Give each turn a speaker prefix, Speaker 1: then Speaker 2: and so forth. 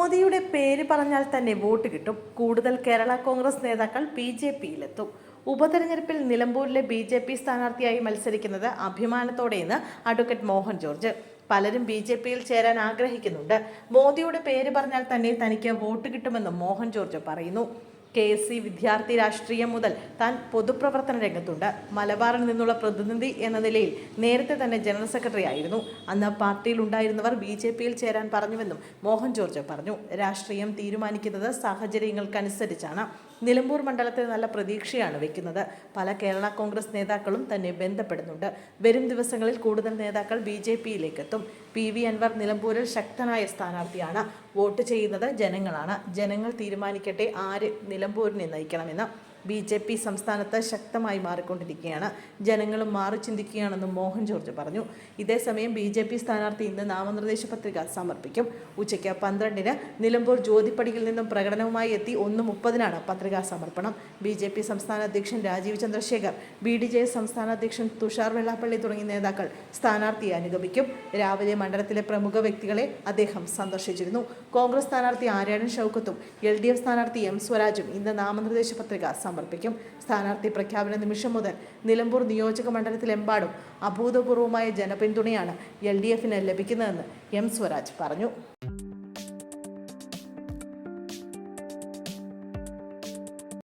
Speaker 1: മോദിയുടെ പേര് പറഞ്ഞാൽ തന്നെ വോട്ട് കിട്ടും. കൂടുതൽ കേരള കോൺഗ്രസ് നേതാക്കൾ ബി ജെ പിയിലെത്തും. ഉപതെരഞ്ഞെടുപ്പിൽ നിലമ്പൂരിലെ ബി ജെ പി സ്ഥാനാർത്ഥിയായി മത്സരിക്കുന്നത് അഭിമാനത്തോടെയെന്ന് അഡ്വക്കേറ്റ് മോഹൻ ജോർജ്. പലരും ബി ജെ പിയിൽ ചേരാൻ ആഗ്രഹിക്കുന്നുണ്ട്. മോദിയുടെ പേര് പറഞ്ഞാൽ തന്നെ തനിക്ക് വോട്ട് കിട്ടുമെന്നും മോഹൻ ജോർജ് പറയുന്നു. കെ എസ് സി വിദ്യാർത്ഥി രാഷ്ട്രീയം മുതൽ താൻ പൊതുപ്രവർത്തന രംഗത്തുണ്ട്. മലബാറിൽ നിന്നുള്ള പ്രതിനിധി എന്ന നിലയിൽ നേരത്തെ തന്നെ ജനറൽ സെക്രട്ടറി ആയിരുന്നു. അന്ന് പാർട്ടിയിൽ ഉണ്ടായിരുന്നവർ ബി ജെ പിയിൽ ചേരാൻ പറഞ്ഞുവെന്നും മോഹൻ ജോർജ് പറഞ്ഞു. രാഷ്ട്രീയം തീരുമാനിക്കുന്നത് സാഹചര്യങ്ങൾക്കനുസരിച്ചാണ്. നിലമ്പൂർ മണ്ഡലത്തിൽ നല്ല പ്രതീക്ഷയാണ് വെക്കുന്നത്. പല കേരള കോൺഗ്രസ് നേതാക്കളും തന്നെ ബന്ധപ്പെടുന്നുണ്ട്. വരും ദിവസങ്ങളിൽ കൂടുതൽ നേതാക്കൾ ബി ജെ പിയിലേക്ക് എത്തും പി വി അൻവർ നിലമ്പൂരിൽ ശക്തനായ സ്ഥാനാർത്ഥിയാണ്. വോട്ട് ചെയ്യുന്നത് ജനങ്ങളാണ്. ജനങ്ങൾ തീരുമാനിക്കട്ടെ ആര് നിലമ്പൂരിനെ നയിക്കണമെന്ന് ബി ജെ പി സംസ്ഥാനത്ത് ശക്തമായി മാറിക്കൊണ്ടിരിക്കുകയാണ്. ജനങ്ങളും മാറി ചിന്തിക്കുകയാണെന്നും മോഹൻ ജോർജ് പറഞ്ഞു. ഇതേസമയം ബി ജെ പി സ്ഥാനാർത്ഥി ഇന്ന് നാമനിർദ്ദേശ പത്രിക സമർപ്പിക്കും. ഉച്ചയ്ക്ക് പന്ത്രണ്ടിന് നിലമ്പൂർ ജ്യോതിപ്പടിയിൽ നിന്നും പ്രകടനവുമായി എത്തി ഒന്ന് മുപ്പതിനാണ് പത്രികാ സമർപ്പണം. ബി ജെ പി സംസ്ഥാന അധ്യക്ഷൻ Rajeev Chandrasekhar B D J സംസ്ഥാന അധ്യക്ഷൻ തുഷാർ വെള്ളാപ്പള്ളി തുടങ്ങിയ നേതാക്കൾ സ്ഥാനാർത്ഥിയെ അനുഗമിക്കും. രാവിലെ മണ്ഡലത്തിലെ പ്രമുഖ വ്യക്തികളെ അദ്ദേഹം സന്ദർശിച്ചിരുന്നു. കോൺഗ്രസ് സ്ഥാനാർത്ഥി ആര്യാടൻ ഷൗക്കത്തും എൽ ഡി എഫ് സ്ഥാനാർത്ഥി എം സ്വരാജും ഇന്ന് നാമനിർദ്ദേശ പത്രിക സമർപ്പിക്കും സ്ഥാനാർത്ഥി പ്രഖ്യാപന നിമിഷം മുതൽ നിലമ്പൂർ നിയോജക മണ്ഡലത്തിലെമ്പാടും അഭൂതപൂർവമായ ജനപിന്തുണയാണ് എൽ ഡി എഫിന് ലഭിക്കുന്നതെന്ന് എം സ്വരാജ് പറഞ്ഞു.